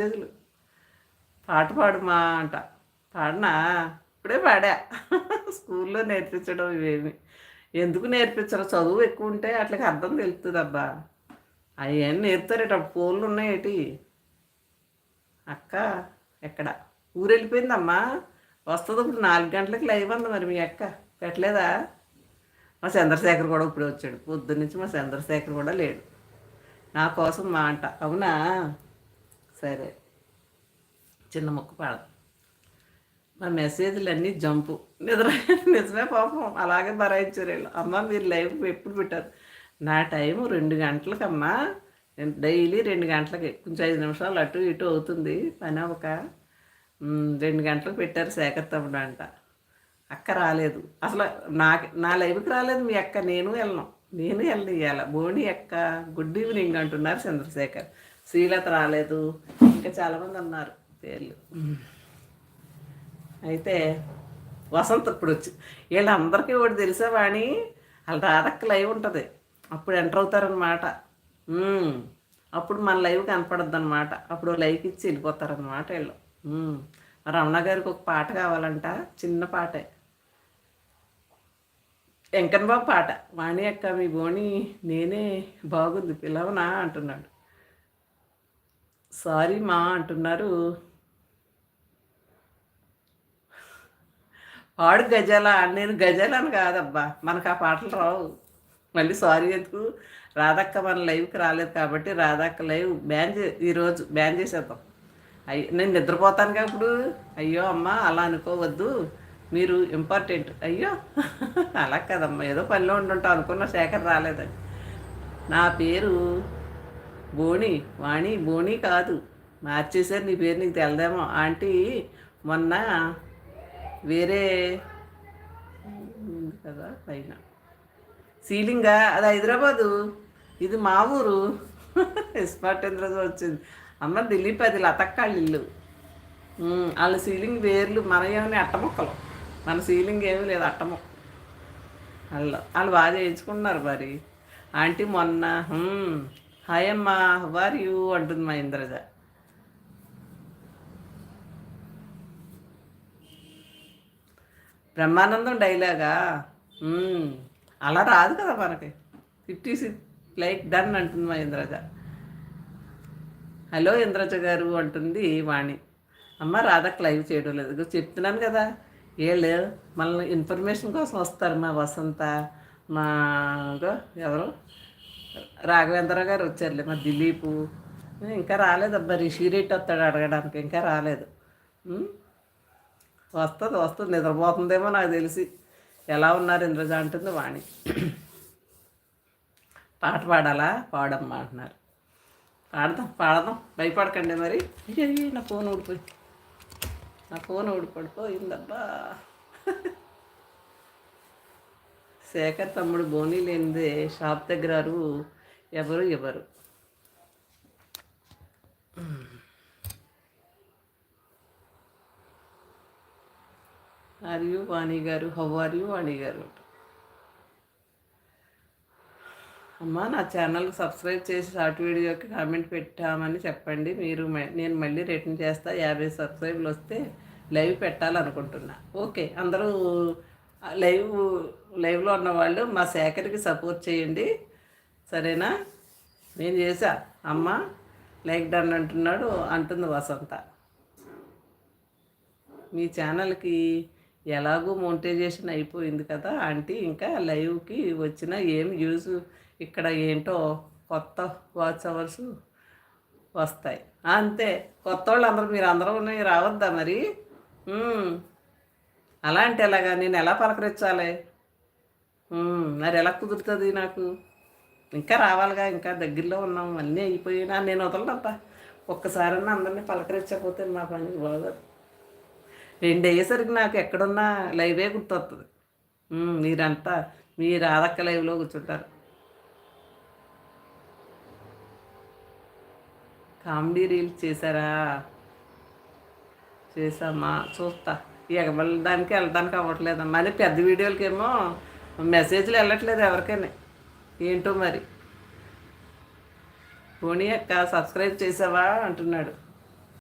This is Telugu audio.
రోజులు పాట పాడుమా అంట. పాడనా? ఇప్పుడే పాడా. స్కూల్లో నేర్పించడం ఇవేమి. ఎందుకు నేర్పించరు? చదువు ఎక్కువ ఉంటే అట్లకి అర్థం తెలుస్తుంది అబ్బా అవన్నీ నేర్పుతారేట ఫోన్లు ఉన్నాయేటి అక్క ఎక్కడ? ఊరు వెళ్ళిపోయిందమ్మా వస్తుంది ఇప్పుడు నాలుగు గంటలకు లైవ్ అంది మరి మీ అక్క. పెట్టలేదా? మా చంద్రశేఖర్ కూడా ఇప్పుడు వచ్చాడు. పొద్దున్నుంచి మా చంద్రశేఖర్ కూడా లేడు. నా కోసం మా అంట. అవునా? సరే. చిన్న ముక్క పాడదు. మా మెసేజ్లు అన్నీ జంపు. నిద్ర నిజమే పాపం. అలాగే భరాయించారు వీళ్ళు. అమ్మ మీరు లైవ్ ఎప్పుడు పెట్టారు. నా టైం రెండు గంటలకమ్మా. నేను డైలీ రెండు గంటలకి. కొంచెం ఐదు నిమిషాలు అటు ఇటు అవుతుంది పని అవ్వక. రెండు గంటలకు పెట్టారు శేఖర్ తమ్ముడు అంట. అక్క రాలేదు. అసలు నాకు నా లైవ్కి రాలేదు మీ అక్క. నేను వెళ్ళను. నేను వెళ్ళను ఇవాళ బోని అక్క గుడ్ ఈవినింగ్ అంటున్నారు చంద్రశేఖర్. శ్రీలత రాలేదు. ఇంకా చాలామంది అన్నారు పేర్లు. అయితే వసంత ఇప్పుడు వచ్చి వీళ్ళందరికీ ఒకటి తెలుసా వాణి? వాళ్ళ రాధక్క లైవ్ ఉంటుంది. అప్పుడు ఎంటర్ అవుతారనమాట అప్పుడు మన లైవ్ కనపడద్దు అనమాట అప్పుడు లైవ్ ఇచ్చి వెళ్ళిపోతారనమాట వీళ్ళు. రమణ గారికి ఒక పాట కావాలంట చిన్న పాటే. వెంకన్న బాబు పాట వాణి అక్క మీ బోని నేనే బాగుంది పిలవనా అంటున్నాడు. సారీ మా అంటున్నారు. వాడు గజాల? నేను గజాలని కాదబ్బా. మనకు ఆ పాటలు రావు. మళ్ళీ సారీ ఎందుకు? రాధక్క మన లైవ్కి రాలేదు కాబట్టి రాధక్క లైవ్ బ్యాన్ చే ఈరోజు బ్యాన్ చేసేద్దాం. అయ్యో నేను నిద్రపోతాను ఇప్పుడు. అయ్యో అమ్మ అలా అనుకోవద్దు. మీరు ఇంపార్టెంట్. అయ్యో అలా కదమ్మా. ఏదో పనిలో ఉండుంటాం అనుకున్న శేఖర్ రాలేదని. నా పేరు బోణి వాణి బోణి కాదు. మార్చేశారు నీ పేరు నీకు తెలదేమో. ఆంటీ మొన్న వేరే కదా పైన. సీలింగా అది హైదరాబాదు. ఇది మా ఊరు. ఇస్పాటేంద్రతో వచ్చింది. అమ్మ దిలీప్ అది లతక్కాళ్ళ ఇల్లు. వాళ్ళ సీలింగ్ వేర్లు మన ఏమని అట్టముక్కలు మన సీలింగ్ ఏమీ లేదు అట్టముక్క వాళ్ళు వాళ్ళు బాగా చేయించుకున్నారు మరి. ఆంటీ మొన్న హాయ్ అమ్మా హవర్ యూ అంటుంది మా ఇంద్రజ. బ్రహ్మానందం డైలాగా అలా రాదు కదా మనకి. ఫిఫ్టీ సిక్స్ లైక్ డన్ అంటుంది మా ఇంద్రజ. హలో ఇంద్రజ గారు అంటుంది వాణి. అమ్మ రాధా లైవ్ చేయడం లేదు. చెప్తున్నాను కదా. వీళ్ళు మనల్ని ఇన్ఫర్మేషన్ కోసం వస్తారు మా వసంత మా ఎవరు? రాఘవేంద్ర గారు వచ్చారులే మా దిలీపు. ఇంకా రాలేదబ్బా రిషి రెడ్డి వస్తాడు అడగడానికి ఇంకా రాలేదు. వస్తుంది వస్తుంది నిద్రపోతుందేమో నాకు తెలిసి. ఎలా ఉన్నారు ఇంద్రజ అంటుంది వాణి. పాట పాడాలా? పాడమ్మా అంటున్నారు. పాడదాం పాడదాం. భయపడకండి మరి. అయ్యో, నా ఫోన్ ఊడిపోయి నా ఫోన్ ఊడిపడిపోయిందబ్బా శేఖర్ తమ్ముడు బోనీ లేనిదే షాప్ దగ్గర ఎవరు ఇవ్వరు. ఆర్ యూ వాణి గారు హౌ ఆర్ యూ వాణి గారు. అమ్మా నా ఛానల్ సబ్స్క్రైబ్ చేసి షార్ట్ వీడియోకి కామెంట్ పెట్టామని చెప్పండి. మీరు నేను మళ్ళీ రిటర్న్ చేస్తా. యాభై సబ్స్క్రైబ్లు వస్తే లైవ్ పెట్టాలనుకుంటున్నా. ఓకే అందరూ లైవ్ లైవ్లో ఉన్న వాళ్ళు మా శేఖర్కి సపోర్ట్ చేయండి. సరేనా? నేను చేశా. అమ్మ లైక్ డన్ అంటున్నాడు అంటుంది వసంత. మీ ఛానల్కి ఎలాగో మోనిటైజేషన్ అయిపోయింది కదా ఆంటీ ఇంకా లైవ్కి వచ్చిన ఏం యూజ్ ఇక్కడ ఏంటో కొత్త వాచ్ అవర్స్ వస్తాయి. అంతే. కొత్త వాళ్ళు అందరూ మీరు అందరూ ఉన్నాయి రావద్దా మరి? అలా అంటే ఎలాగా నేను ఎలా పలకరించాలి? మరి ఎలా కుదురుతుంది నాకు? ఇంకా రావాలిగా ఇంకా దగ్గరలో ఉన్నాం అన్నీ అయిపోయినా నేను వదలనప్ప ఒక్కసారన్నా అందరినీ పలకరించకపోతే మా పని బాగోదు. రెండు అయ్యేసరికి నాకు ఎక్కడున్నా లైవే గుర్తొస్తుంది మీరంతా మీ రాధక్క లైవ్లో కూర్చుంటారు. కామెడీ రీల్స్ చేశారా? చేసామా చూస్తా. ఎగబడడానికి వెళ్ళడానికి అవ్వట్లేదు. మళ్ళీ పెద్ద వీడియోలకేమో మెసేజ్లు వెళ్ళట్లేదు ఎవరికైనా. ఏంటో మరి. పోనీ అక్క సబ్స్క్రైబ్ చేసావా అంటున్నాడు.